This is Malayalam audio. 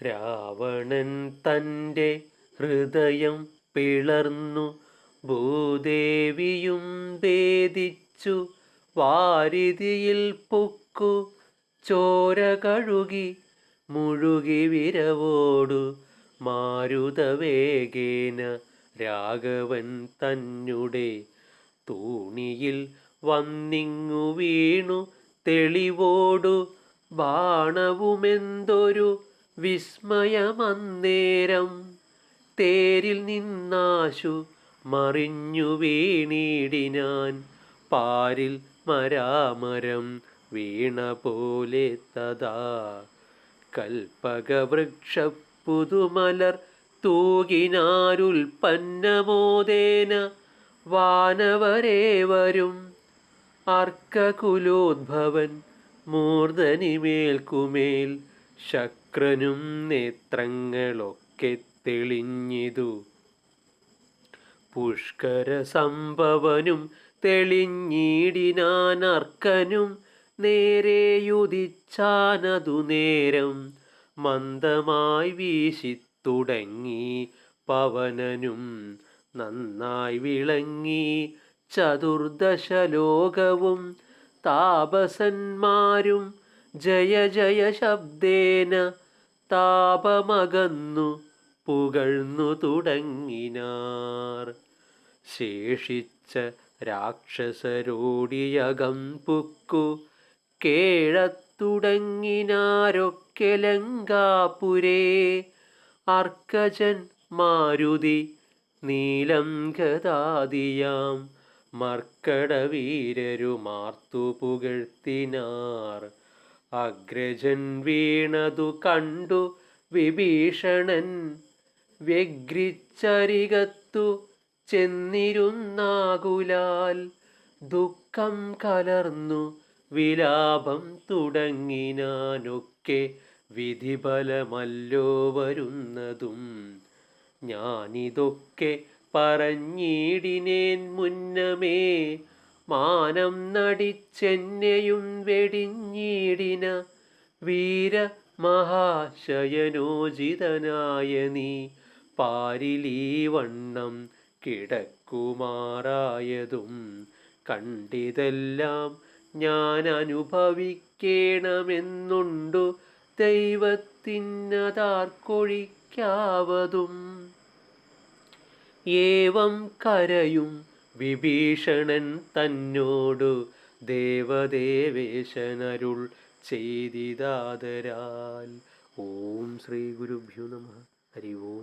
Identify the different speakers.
Speaker 1: രാവണൻ തന്റെ ഹൃദയം പിളർന്നു ഭൂദേവിയും ഭേദിച്ചു വാരിതിയിൽ പുക്കു ചോര കഴുകി മുഴുകി വിരവോടു മാരുതവേഗേന രാഘവൻ തന്നുടെ തൂണിയിൽ വന്നിങ്ങു വീണു തെളിവോടു ബാണവുമെന്തൊരു വിസ്മയമന്നേരം തേരിൽ നിന്നാശു മറിഞ്ഞു വീണിടിനാൻ പാരിൽ മരാമരം വീണ പോലെ തഥാ കൽപ്പകവൃക്ഷപ്പുതുമലർ തൂകിനാരുൽപ്പന്നമോദേന വാനവരേവരും അർക്കകുലോദ്ഭവൻ മൂർധനിമേൽക്കുമേൽ ശക്രനും നേത്രങ്ങളൊക്കെ തെളിഞ്ഞിതു. പുഷ്കര സംഭവനും തെളിഞ്ഞിടിനാനർക്കനും നേരെയുദിച്ചാനതു നേരം മന്ദമായി വീശിത്തുടങ്ങി പവനനും നന്നായി വിളങ്ങി ചതുർദശലോകവും താപസന്മാരും ജയ ജയ ശബ്ദേന താപമകന്നു പുകഴ്ന്നു തുടങ്ങിനാർ. ശേഷിച്ച രാക്ഷസരോടിയകം പുക്കു കേഴത്തുടങ്ങിനാരൊക്കെ ലങ്കാപുരേ. അർക്കജൻ മാരുതി നീലം ഗതാദിയാം മർക്കടവീരരുമാർത്തു പുകഴ്ത്തിനാർ. അഗ്രജൻ വീണതു കണ്ടു വിഭീഷണൻ. വ്യഗ്രിച്ചരികത്തു ചെന്നിരുന്നാകുലാൽ ദുഃഖം കലർന്നു വിലാപം തുടങ്ങിനാനൊക്കെ വിധിബലമല്ലോ വരുന്നതും. ഞാനിതൊക്കെ പറഞ്ഞിടിനേൻ മുന്നമേ മാനം നടിച്ചെന്നെയും വെടിഞ്ഞീടിന വീര മഹാശയനോചിതനായ നീ. പാരിലീ വണ്ണം കിടക്കുമാറായതും കണ്ടിതെല്ലാം ഞാൻ അനുഭവിക്കണമെന്നുണ്ടു. ദൈവത്തിനതാർക്കൊഴിക്കാവതും. ഏവം കരയും വിഭീഷണൻ തന്നോടു ദേവദേവേശനരുൾ ചെയ്തിതാതരാൽ. ഓം ശ്രീ ഗുരുഭ്യോ നമ. ഹരി ഓം.